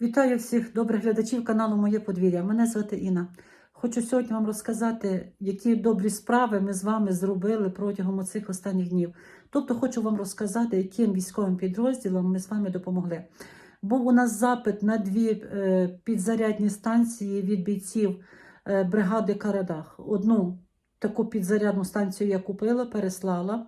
Вітаю всіх добрих глядачів каналу Моє подвір'я. Мене звати Інна. Хочу сьогодні вам розказати, які добрі справи ми з вами зробили протягом цих останніх днів. Тобто хочу вам розказати, яким військовим підрозділам ми з вами допомогли. Був у нас запит на дві е, підзарядні станції від бійців е, бригади Карадах. Одну таку підзарядну станцію я купила, переслала.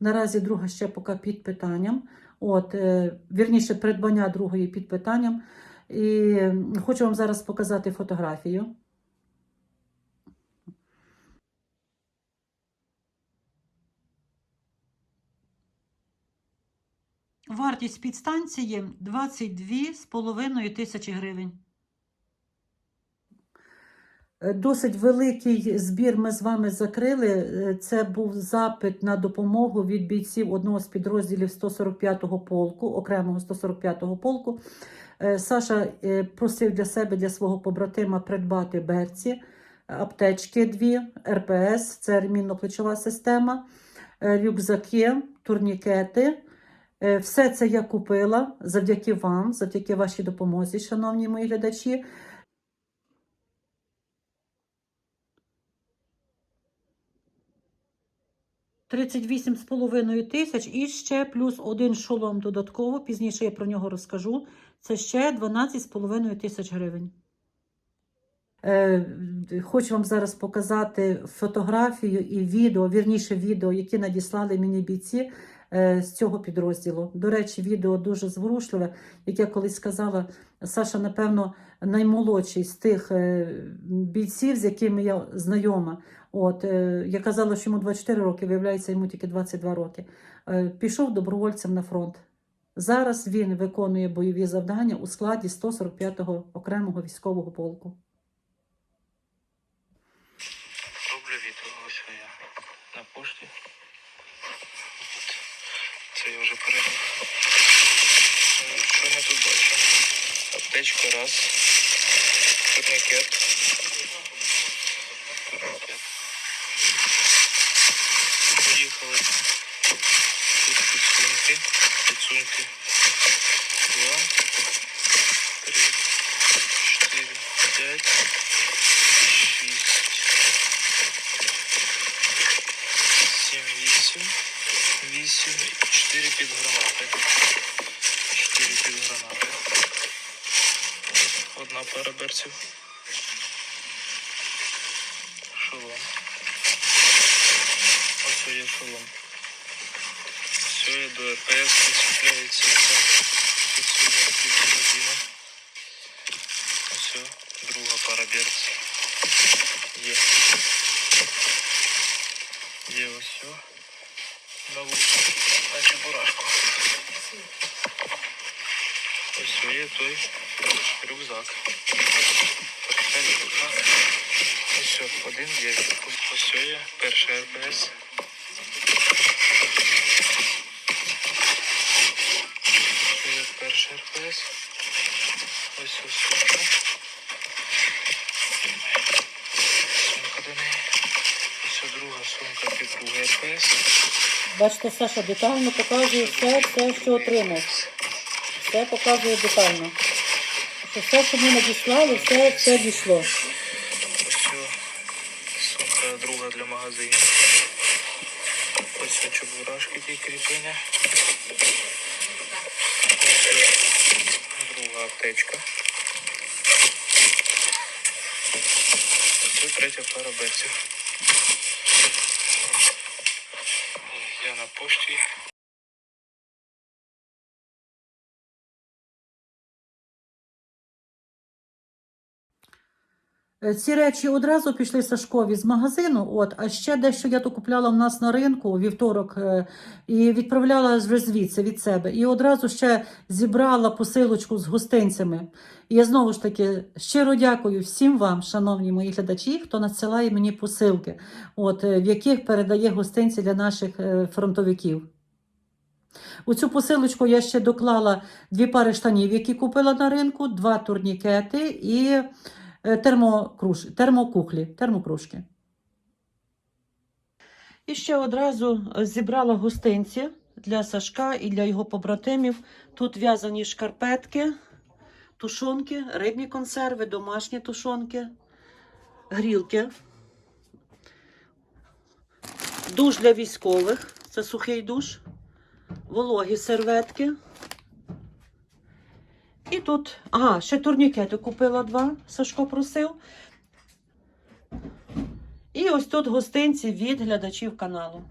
Наразі друга ще поки під питанням. От, е, вірніше, придбання другої під питанням. І хочу вам зараз показати фотографію. Вартість підстанції 22,5 тисячі гривень. Е, Досить великий збір ми з вами закрили. Е, Це був запит на допомогу від бійців одного з підрозділів 145-го полку, окремого 145-го полку. Е, Саша просив для себе, для свого побратима придбати берці, аптечки дві, РПС, це ремінно-плечова система, рюкзаки, турнікети. Все це я купила завдяки вам, завдяки вашій допомозі, шановні мої глядачі. Тридцять вісім з половиною тисяч і ще плюс один шолом додатково. Пізніше я про нього розкажу. Це ще 12,5 тисяч гривень. Е, хочу вам зараз показати фотографію і відео, вірніше відео, які надіслали мені бійці з цього підрозділу. До речі, відео дуже зворушливе. Як я колись сказала, Саша, напевно, наймолодший з тих е, бійців, з якими я знайома. От, е, я казала, що йому 24 роки, виявляється, йому тільки 22 роки. Е, пішов добровольцем на фронт. Зараз він виконує бойові завдання у складі 145-го окремого військового полку. Роблю відео, ось я на пошті. От. Це я вже передав. Е, Що ми тут бачимо? Аптечка раз. Турнікет. Поїхали. Тут підсумки. Підсумки. Два. Три. Чотири. П'ять. Шість. Сім, вісім, вісім, чотири під гранати. Чотири під гранати. Одна пара берців. Шолом. Ось є шолом. Все є до РПС підсвітляється це підсвітляється під магазину. Ось друга пара берців. Є. Є ось все. Нову, наче бурашку. Ось є той рюкзак. Рюкзак. Ось один є. Ось є. Перший РПС. Це є перший РПС. Ось ось сумка. Сумка до неї. Ось друга сумка під другий РПС. Бачите, Саша детально показує все, все, що отримав. Все показує детально. Все, що ми надіслали, все, все дійшло. Ось сумка друга для магазинів. Ось чебурашки ті кріплення. Ось друга аптечка. Ось третя пара берців. Я Ці речі одразу пішли Сашкові з магазину, от, а ще дещо я то купляла в нас на ринку вівторок е, і відправляла вже звідси від себе. І одразу ще зібрала посилочку з гостинцями. І я знову ж таки щиро дякую всім вам, шановні мої глядачі, хто надсилає мені посилки, от, е, в яких передає гостинці для наших е, фронтовиків. У цю посилочку я ще доклала дві пари штанів, які купила на ринку, два турнікети і е, термокруш, термокухлі, термокружки. І ще одразу зібрала гостинці для Сашка і для його побратимів. Тут в'язані шкарпетки, тушонки, рибні консерви, домашні тушонки, грілки. Душ для військових. Це сухий душ. Вологі серветки. І тут, ага, ще турнікети купила два, Сашко просив. І ось тут гостинці від глядачів каналу.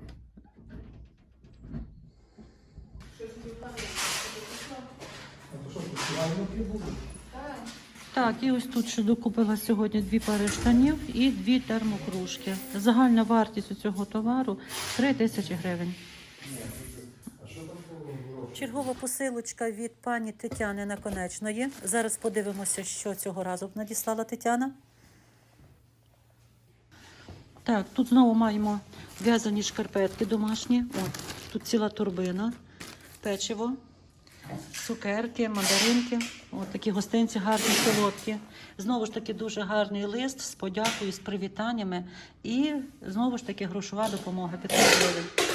Так, і ось тут ще докупила сьогодні дві пари штанів і дві термокружки. Загальна вартість у цього товару 3 тисячі гривень. Чергова посилочка від пані Тетяни Наконечної. Зараз подивимося, що цього разу надіслала Тетяна. Так, тут знову маємо в'язані шкарпетки домашні. От, тут ціла турбина, печиво, цукерки, мандаринки. От такі гостинці гарні, солодкі. Знову ж таки, дуже гарний лист з подякою, з привітаннями. І знову ж таки грошова допомога 500 гривень.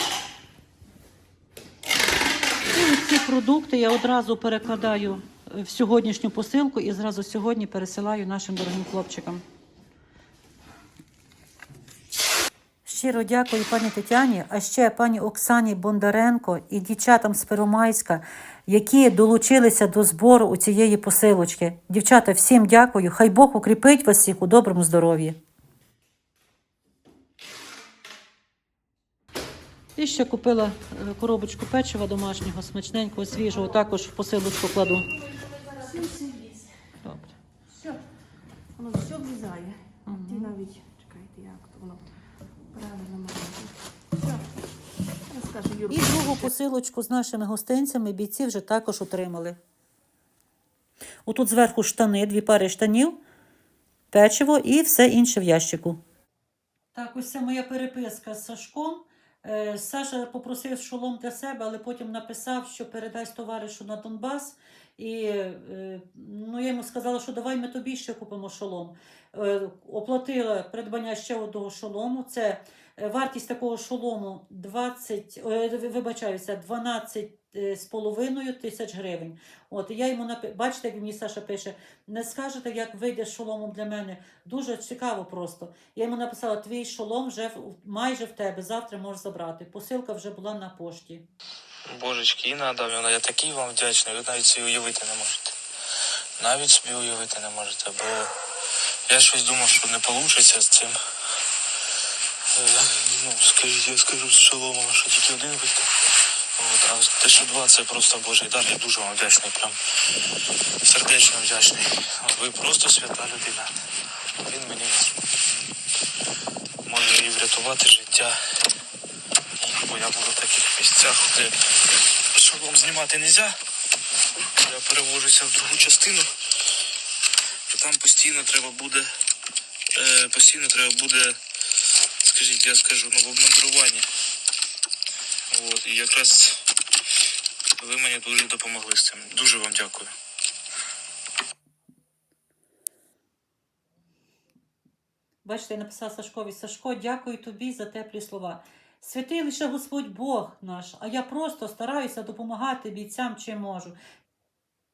І ці продукти я одразу перекладаю в сьогоднішню посилку і зразу сьогодні пересилаю нашим дорогим хлопчикам. Щиро дякую пані Тетяні, а ще пані Оксані Бондаренко і дівчатам з Первомайська, які долучилися до збору у цієї посилочки. Дівчата, всім дякую. Хай Бог укріпить вас всіх у доброму здоров'ї. І ще купила е, коробочку печива домашнього, смачненького, свіжого, також в посилочку кладу. Добре. Все, воно все влізає. Мгм. Ти навіть чекайте, як то воно правильно має. Все. Юрку. І другу посилочку з нашими гостинцями бійці вже також отримали. Отут зверху штани, дві пари штанів, печиво і все інше в ящику. Так, ось це моя переписка з Сашком. Е, Саша попросив шолом для себе, але потім написав, що передасть товаришу на Донбас. І е, ну, я йому сказала, що давай ми тобі ще купимо шолом. Е, Оплатила придбання ще одного шолому. Це Вартість такого шолому 20, е, вибачаюся, 12 е, з половиною тисяч гривень. От я йому напи... бачите, як мені Саша пише, не скажете, як вийде з шоломом для мене. Дуже цікаво просто. Я йому написала: твій шолом вже майже в тебе. Завтра можеш забрати. Посилка вже була на пошті. Божечки, Інна Адамівна, я такий вам вдячний, ви навіть собі уявити не можете. Навіть собі уявити не можете, бо я щось думав, що не вийде з цим. Ну, скажіть, я скажу з шоломом, що тільки один вийде. От, а те, що два, це просто Божий дар. Я дуже вам вдячний, прям сердечно вдячний. Ви просто свята людина. Він мені може і врятувати життя. Бо я буду в таких місцях, де шолом знімати не можна. Я перевожуся в другу частину. І там постійно треба буде. Е, постійно треба буде, скажіть, я скажу, ну, в обмандруванні. От, і якраз ви мені дуже допомогли з цим. Дуже вам дякую. Бачите, я написала Сашкові, Сашко, дякую тобі за теплі слова. Святий лише Господь Бог наш, а я просто стараюся допомагати бійцям, чим можу.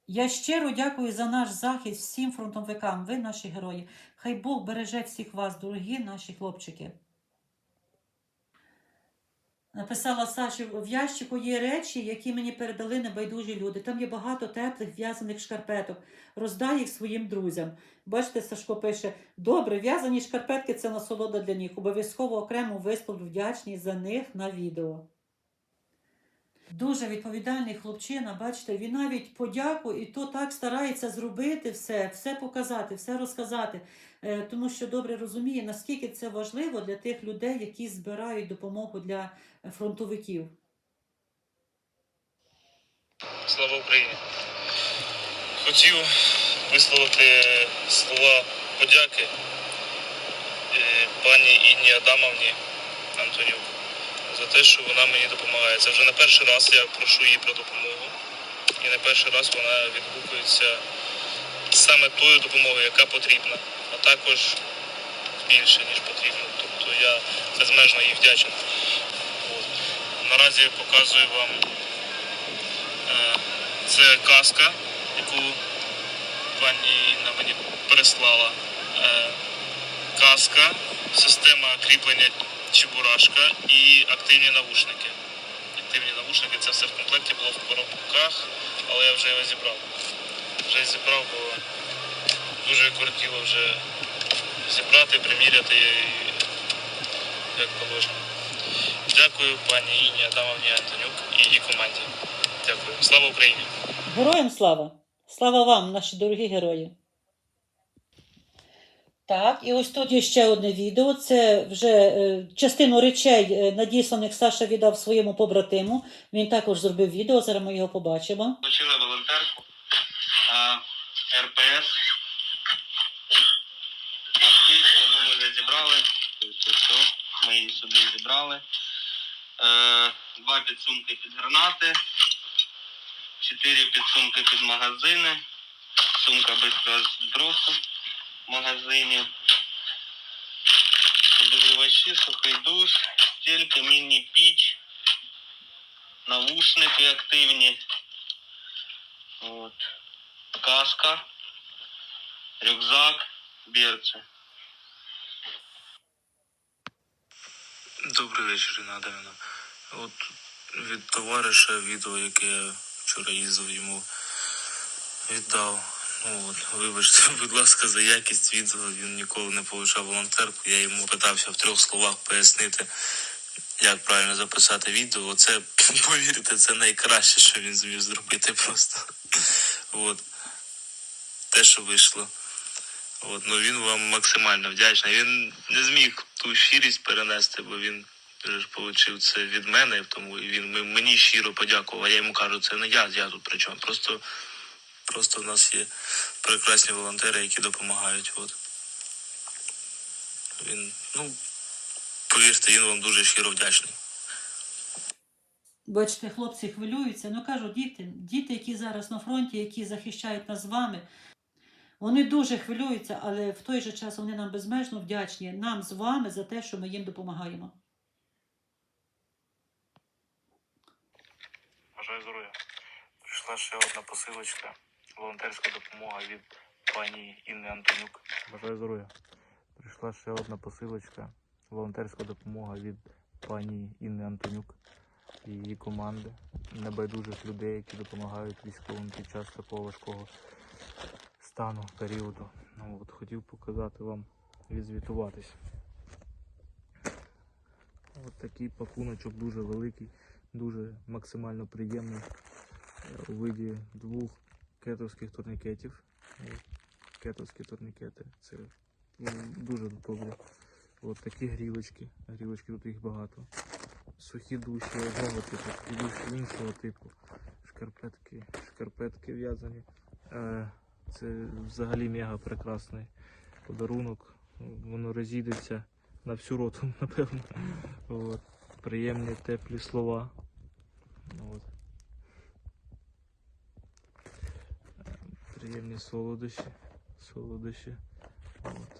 Я щиро дякую за наш захист всім фронтовикам. Ви наші герої. Хай Бог береже всіх вас, дорогі наші хлопчики. Написала Саші, в ящику є речі, які мені передали небайдужі люди. Там є багато теплих в'язаних шкарпеток. Роздай їх своїм друзям. Бачите, Сашко пише: добре, в'язані шкарпетки це насолода для них. Обов'язково окремо висловлю вдячність за них на відео. Дуже відповідальний хлопчина, бачите, він навіть подяку і то так старається зробити все, все показати, все розказати, тому що добре розуміє, наскільки це важливо для тих людей, які збирають допомогу для е, фронтовиків. Слава Україні! Хотів висловити слова подяки е, пані Інні Адамовні Антонюк за те, що вона мені допомагає. Це вже не перший раз я прошу її про допомогу. І не перший раз вона відгукується саме тою допомогою, яка потрібна, а також більше, ніж потрібно. Тобто я безмежно їй. От. Наразі показую вам Е, Це каска, яку пані Інна мені переслала. Е, каска, система кріплення чебурашка і активні навушники. Активні навушники це все в комплекті було в коробках, але я вже його зібрав. Вже зібрав, бо дуже кортіло вже зібрати, приміряти як положено. Дякую пані Інні Адамовні Антонюк і її команді. Дякую. Слава Україні! Героям слава! Слава вам, наші дорогі герої! Так, і ось тут є ще одне відео. Це вже е, частину речей е, надісланих Саша віддав своєму побратиму. Він також зробив відео, зараз ми його побачимо. Отримали волонтерку а, РПС. Аптечку, ну, ми вже зібрали. Тобто все, ми її сюди зібрали. Е, два підсумки під гранати, чотири підсумки під магазини, сумка бистрого збросу в магазині. Обігрівачі, сухий душ, стільки, міні-піч, навушники активні. От. Каска, рюкзак, берці. Добрий вечір, Інна От від товариша відео, яке я вчора їздив йому віддав. Ну от, вибачте, будь ласка, за якість відео. Він ніколи не получав волонтерку. Я йому питався в трьох словах пояснити, як правильно записати відео. Оце, повірте, це найкраще, що він зміг зробити просто. От. Те, що вийшло. От. Ну він вам максимально вдячний. Він не зміг ту щирість перенести, бо він отримав це від мене, тому він мені щиро подякував. Я йому кажу, це не я, я тут при. Просто, просто в нас є прекрасні волонтери, які допомагають. От. Він, ну, повірте, він вам дуже щиро вдячний. Бачите, хлопці хвилюються. Ну кажу, діти, діти, які зараз на фронті, які захищають нас з вами, вони дуже хвилюються, але в той же час вони нам безмежно вдячні нам з вами за те, що ми їм допомагаємо. Бажаю здоров'я. Прийшла ще одна посилочка. Волонтерська допомога від пані Інни Антонюк. Бажаю здоров'я. Прийшла ще одна посилочка. Волонтерська допомога від пані Інни Антонюк і її команди. Небайдужих людей, які допомагають військовим під час такого важкого стану, періоду. Ну, от, хотів показати вам, відзвітуватись. От такий пакуночок дуже великий, дуже максимально приємний е, у виді двох кетовських турнікетів. Кетовські турнікети. Це ну, дуже добре. От такі грілочки. Грілочки тут їх багато. Сухі душі одного типу, і душі іншого типу. Шкарпетки, шкарпетки в'язані. Це взагалі мега прекрасний подарунок. Воно розійдеться на всю роту, напевно. От. Приємні теплі слова. От. Приємні солодощі. Солодощі.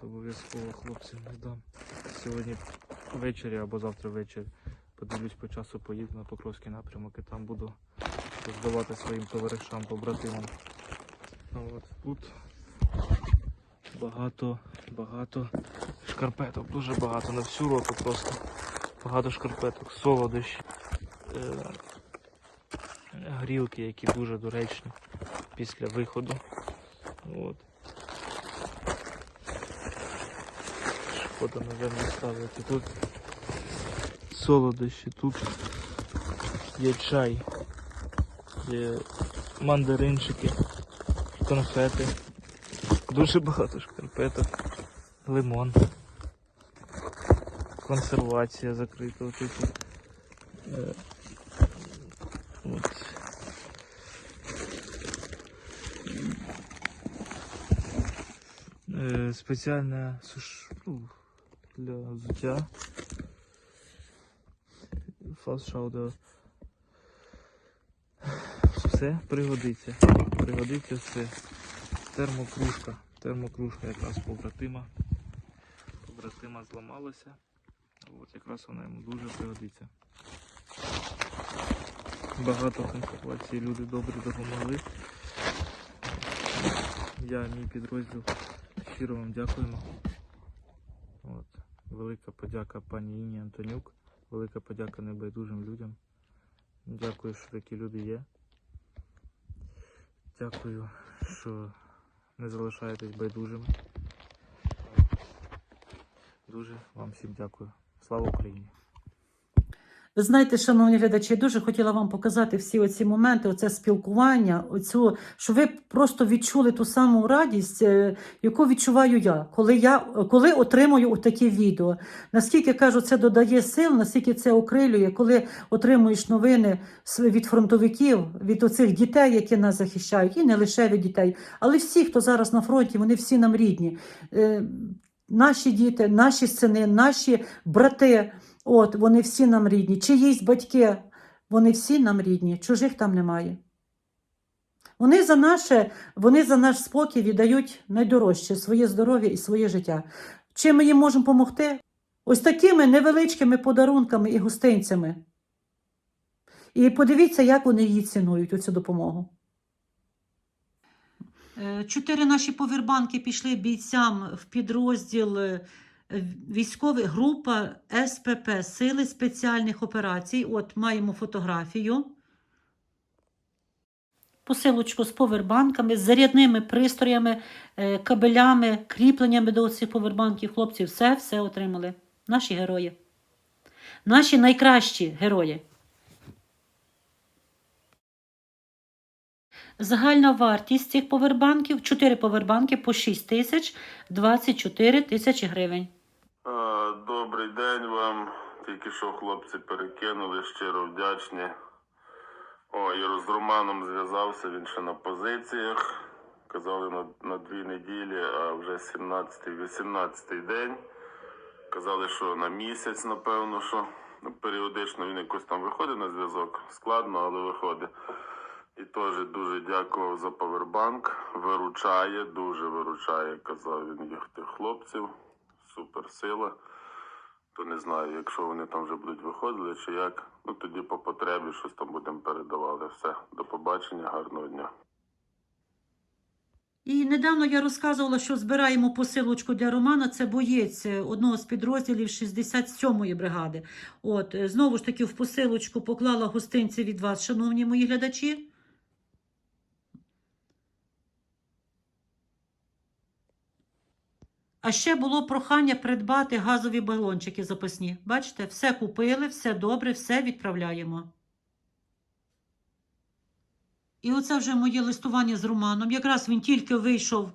Обов'язково хлопцям не дам. Сьогодні ввечері або завтра ввечері подивлюсь по часу, поїду на Покровський напрямок і там буду роздавати своїм товаришам, побратимам. От, тут багато, багато шкарпеток, дуже багато, на всю роту просто. Багато шкарпеток, солодощі, е, грілки, які дуже доречні після виходу. От. Шкода, напевно, ставити. Тут солодощі, тут є чай, є мандаринчики, конфети. Дуже багато шкарпеток, лимон, консервація закритого типу. Е, От. Е, Спеціальна суш... ну, для взуття. Фастшауда. Все пригодиться. Пригодиться все. Термокружка. Термокружка якраз побратима. Побратима зламалася. От якраз вона йому дуже пригодиться. Багато консервації люди добре допомогли. я, мій підрозділ, щиро вам дякуємо. От. Велика подяка пані Інні Антонюк, велика подяка небайдужим людям. Дякую, що такі люди є. Дякую, що не залишаєтесь байдужими. Дуже вам всім дякую. Слава Україні! Ви знаєте, шановні глядачі, я дуже хотіла вам показати всі оці моменти, оце спілкування, оцю, що ви просто відчули ту саму радість, е, яку відчуваю я, коли я коли отримую такі відео. Наскільки кажу, це додає сил, наскільки це окрилює, коли отримуєш новини від фронтовиків, від оцих дітей, які нас захищають, і не лише від дітей, але всі, хто зараз на фронті, вони всі нам рідні. Е, Наші діти, наші сини, наші брати. От, вони всі нам рідні. Чиїсь батьки, вони всі нам рідні, чужих там немає. Вони за, наше, вони за наш спокій віддають найдорожче своє здоров'я і своє життя. Чим ми їм можемо допомогти? Ось такими невеличкими подарунками і гостинцями. І подивіться, як вони її цінують, оцю допомогу. Е, Чотири наші повірбанки пішли бійцям в підрозділ військовий група СПП Сили спеціальних операцій. От маємо фотографію. Посилочку з повербанками, з зарядними пристроями, е, кабелями, кріпленнями до цих повербанків. Хлопці все, все отримали. Наші герої. Наші найкращі герої. Загальна вартість цих повербанків 4 повербанки по 6 тисяч 24 тисячі гривень. А, Добрий день вам. Тільки що хлопці перекинули, щиро вдячні. О, і з Романом зв'язався, він ще на позиціях. Казали на, на дві неділі, а вже 17-18 день. Казали, що на місяць, напевно, що періодично він якось там виходить на зв'язок. Складно, але виходить. І теж дуже дякував за павербанк. Виручає, дуже виручає, казав він їх тих хлопців. Суперсила. То не знаю, якщо вони там вже будуть виходили чи як. Ну тоді по потребі щось там будемо передавали. Все. До побачення, гарного дня. І недавно я розказувала, що збираємо посилочку для Романа. Це боєць е, одного з підрозділів 67-ї бригади. От е, знову ж таки в посилочку поклала гостинці від вас, шановні мої глядачі. А ще було прохання придбати газові балончики запасні. Бачите, все купили, все добре, все відправляємо. І оце вже моє листування з Романом. Якраз він тільки вийшов,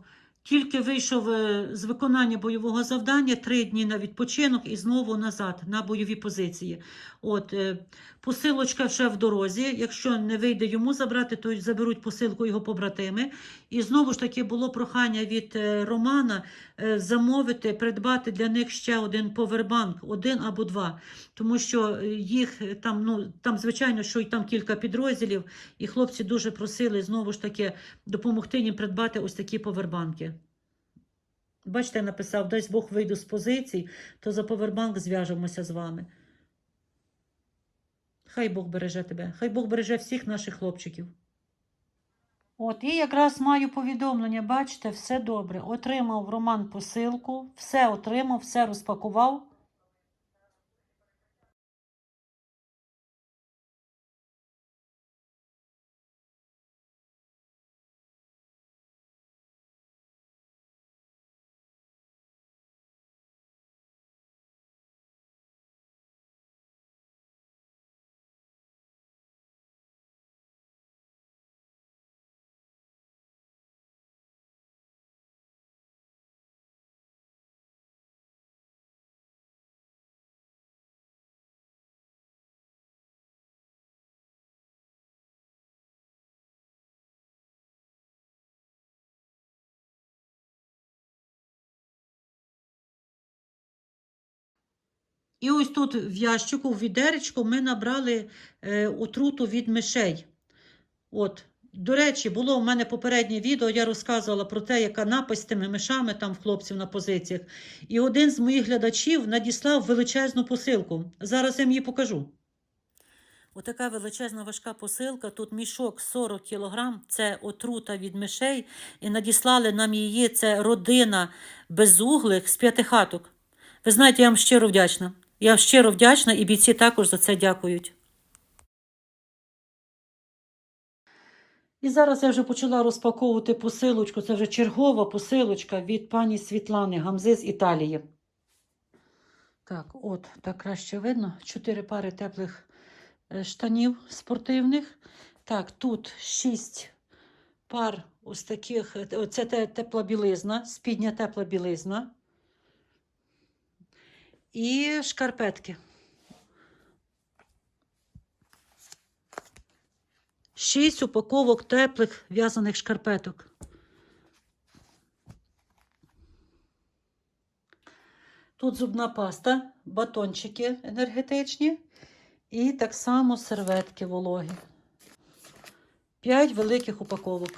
тільки вийшов е, з виконання бойового завдання, три дні на відпочинок і знову назад на бойові позиції. От е, посилочка вже в дорозі. Якщо не вийде йому забрати, то заберуть посилку його побратими. І знову ж таки було прохання від е, Романа замовити, придбати для них ще один повербанк, один або два. Тому що їх там, ну там, звичайно, що і там кілька підрозділів, і хлопці дуже просили знову ж таки допомогти їм придбати ось такі повербанки. Бачите, я написав, дасть Бог вийду з позицій, то за повербанк зв'яжемося з вами. Хай Бог береже тебе, хай Бог береже всіх наших хлопчиків. От, і якраз маю повідомлення, бачите, все добре. Отримав Роман посилку, все отримав, все розпакував. І ось тут в ящику, в відеречку, ми набрали е, отруту від мишей. От. До речі, було в мене попереднє відео, я розказувала про те, яка напасть з тими мишами там в хлопців на позиціях. І один з моїх глядачів надіслав величезну посилку. Зараз я їм її покажу. Отака величезна важка посилка. Тут мішок 40 кілограм. Це отрута від мишей. І надіслали нам її. Це родина безуглих з п'яти хаток. Ви знаєте, я вам щиро вдячна. Я щиро вдячна, і бійці також за це дякують. І зараз я вже почала розпаковувати посилочку. Це вже чергова посилочка від пані Світлани Гамзи з Італії. Так, от, так краще видно. Чотири пари теплих е, штанів спортивних. Так, тут шість пар ось таких. е, Це тепла білизна, спідня тепла білизна. І шкарпетки. Шість упаковок теплих в'язаних шкарпеток. Тут зубна паста, батончики енергетичні і так само серветки вологі. П'ять великих упаковок.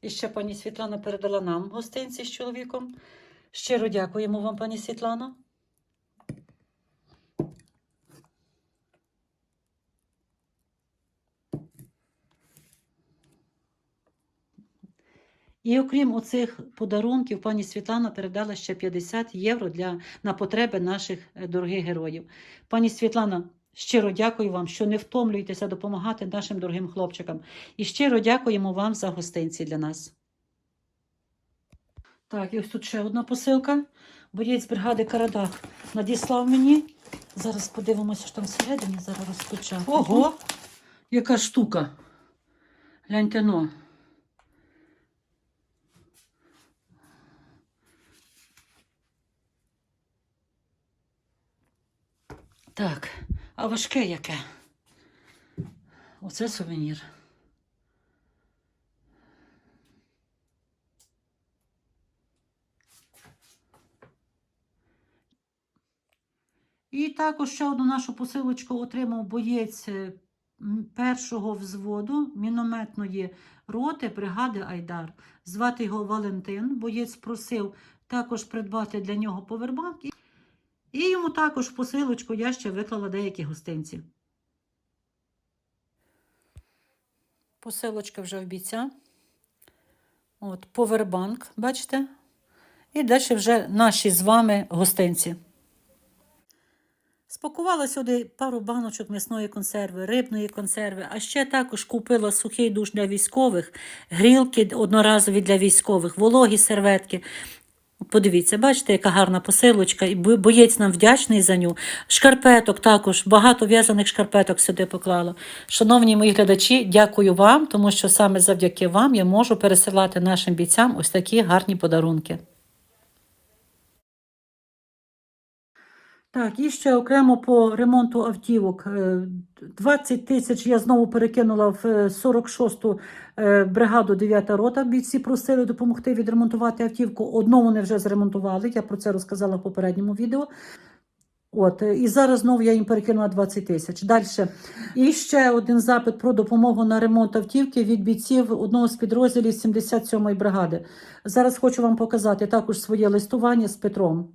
І ще пані Світлана передала нам гостинці з чоловіком. Щиро дякуємо вам, пані Світлано. І окрім оцих подарунків, пані Світлана передала ще 50 євро для, на потреби наших е, дорогих героїв. Пані Світлана, щиро дякую вам, що не втомлюєтеся допомагати нашим дорогим хлопчикам. І щиро дякуємо вам за гостинці для нас. Так, і ось тут ще одна посилка. Боєць бригади Карадах надіслав мені. Зараз подивимося, що там всередині. Зараз розпочав. Ого! Яка штука. Гляньте но. Так, а важке яке? Оце сувенір. І також ще одну нашу посилочку отримав боєць е, першого взводу мінометної роти бригади Айдар. Звати його Валентин. Боєць просив також придбати для нього повербанк. І- йому також посилочку я ще виклала деякі гостинці. Посилочка вже в бійця. От, повербанк, бачите? І далі вже наші з вами гостинці. Спакувала сюди пару баночок м'ясної консерви, рибної консерви, а ще також купила сухий душ для військових, грілки одноразові для військових, вологі серветки. Подивіться, бачите, яка гарна посилочка, і боєць нам вдячний за ню. Шкарпеток також, багато в'язаних шкарпеток сюди поклала. Шановні мої глядачі, дякую вам, тому що саме завдяки вам я можу пересилати нашим бійцям ось такі гарні подарунки. Так, і ще окремо по ремонту автівок. Е, 20 тисяч я знову перекинула в е, 46-ту е, бригаду 9-та рота. Бійці просили допомогти відремонтувати автівку. Одну вони вже зремонтували. Я про це розказала в попередньому відео. От, е, і зараз знову я їм перекинула 20 тисяч. Далі. І ще один запит про допомогу на ремонт автівки від бійців одного з підрозділів 77-ї бригади. Зараз хочу вам показати також своє листування з Петром.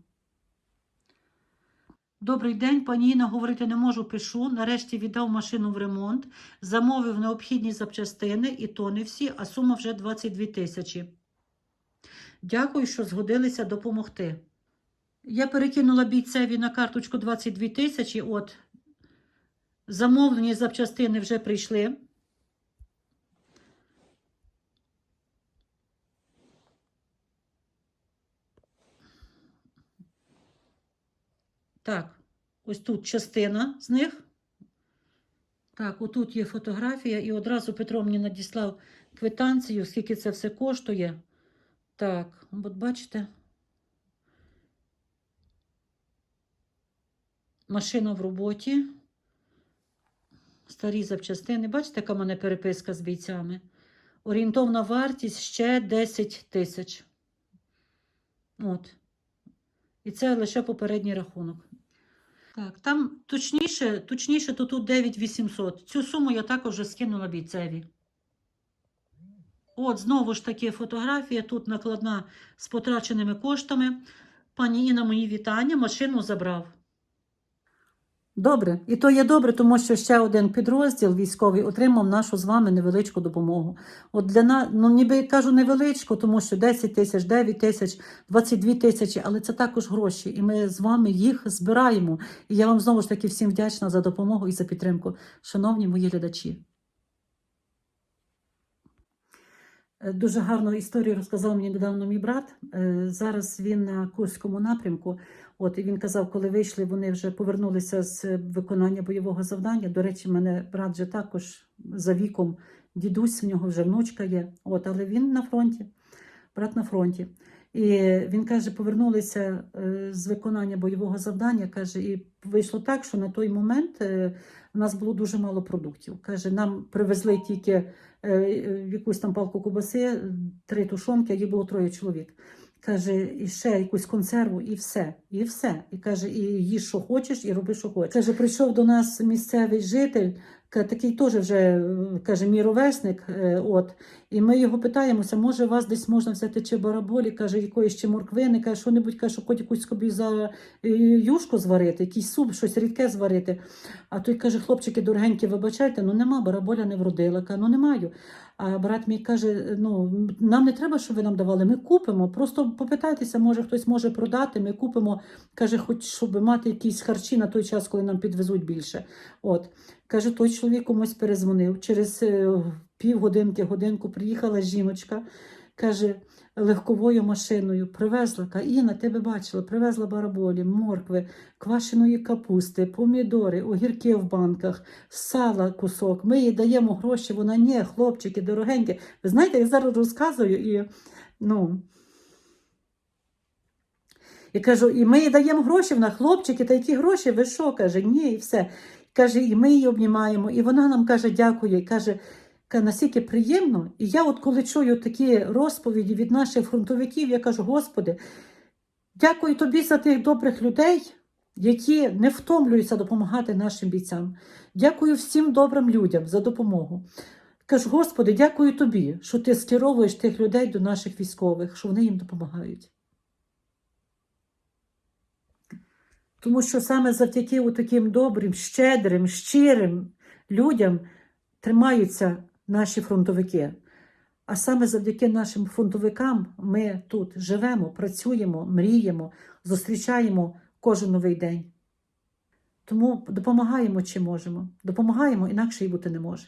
Добрий день, пані Інна, говорити не можу, пишу. Нарешті віддав машину в ремонт, замовив необхідні запчастини, і то не всі, а сума вже 22 тисячі. Дякую, що згодилися допомогти. Я перекинула бійцеві на карточку 22 тисячі. От замовлені запчастини вже прийшли. Так, ось тут частина з них. Так, отут є фотографія, і одразу Петро мені надіслав квитанцію, скільки це все коштує. Так, от бачите. Машина в роботі. Старі запчастини. Бачите, яка в мене переписка з бійцями? Орієнтовна вартість ще 10 тисяч. От. І це лише попередній рахунок. Так, там точніше, точніше, то тут 9800. Цю суму я також вже скинула бійцеві. От, знову ж таки, фотографія тут накладна з потраченими коштами. Пані Інна, мої вітання, машину забрав. Добре, і то є добре, тому що ще один підрозділ військовий отримав нашу з вами невеличку допомогу. От для нас, ну ніби кажу невеличку, тому що 10 тисяч, 9 тисяч, 22 тисячі, але це також гроші. І ми з вами їх збираємо. І я вам знову ж таки всім вдячна за допомогу і за підтримку, шановні мої глядачі. Е, Дуже гарну історію розказав мені недавно мій брат. Е, Зараз він на Курському напрямку. От і він казав, коли вийшли, вони вже повернулися з виконання бойового завдання. До речі, мене брат вже також за віком дідусь, в нього вже внучка є. От, але він на фронті, брат на фронті. І він каже, повернулися е, з виконання бойового завдання. каже, і вийшло так, що на той момент е, у нас було дуже мало продуктів. Каже, нам привезли тільки е, е, якусь там палку кубаси, три тушонки, а їх було троє чоловік. Каже, і ще якусь консерву, і все, і все. І каже, і їж, що хочеш, і роби, що хочеш. Каже, прийшов до нас місцевий житель, такий теж вже е, каже, мій ровесник. е, От, і ми його питаємося, може, вас десь можна взяти чи бараболі, каже, якоїсь чи морквини, каже, що-небудь, каже, що хоч якусь собі за е, юшку зварити, якийсь суп, щось рідке зварити. А той каже, хлопчики дорогенькі, вибачайте, ну нема, бараболя не вродила. Каже, ну не маю. А брат мій каже: ну нам не треба, щоб ви нам давали. Ми купимо. Просто попитайтеся, може хтось може продати. Ми купимо. Каже, хоч щоб мати якісь харчі на той час, коли нам підвезуть більше. От каже, той чоловік комусь перезвонив. Через е, півгодинки, годинку приїхала жіночка. Каже, легковою машиною привезла. Каже, Інна, тебе бачила, привезла бараболі, моркви, квашеної капусти, помідори, огірки в банках, сала кусок. Ми їй даємо гроші. Вона ні, хлопчики, дорогенькі. Ви знаєте, я зараз розказую і ну. І кажу, і ми їй даємо гроші, вона хлопчики, та які гроші? Ви що? каже, ні, і все. Каже, і ми її обнімаємо, і вона нам каже, дякує. І каже, каже, настільки приємно. І я, от коли чую такі розповіді від наших фронтовиків, я кажу, Господи, дякую тобі за тих добрих людей, які не втомлюються допомагати нашим бійцям. Дякую всім добрим людям за допомогу. Кажу, Господи, дякую тобі, що ти скеровуєш тих людей до наших військових, що вони їм допомагають. Тому що саме завдяки таким добрим, щедрим, щирим людям тримаються наші фронтовики. А саме завдяки нашим фронтовикам ми тут живемо, працюємо, мріємо, зустрічаємо кожен новий день. Тому допомагаємо, чи можемо. Допомагаємо, інакше і бути не може.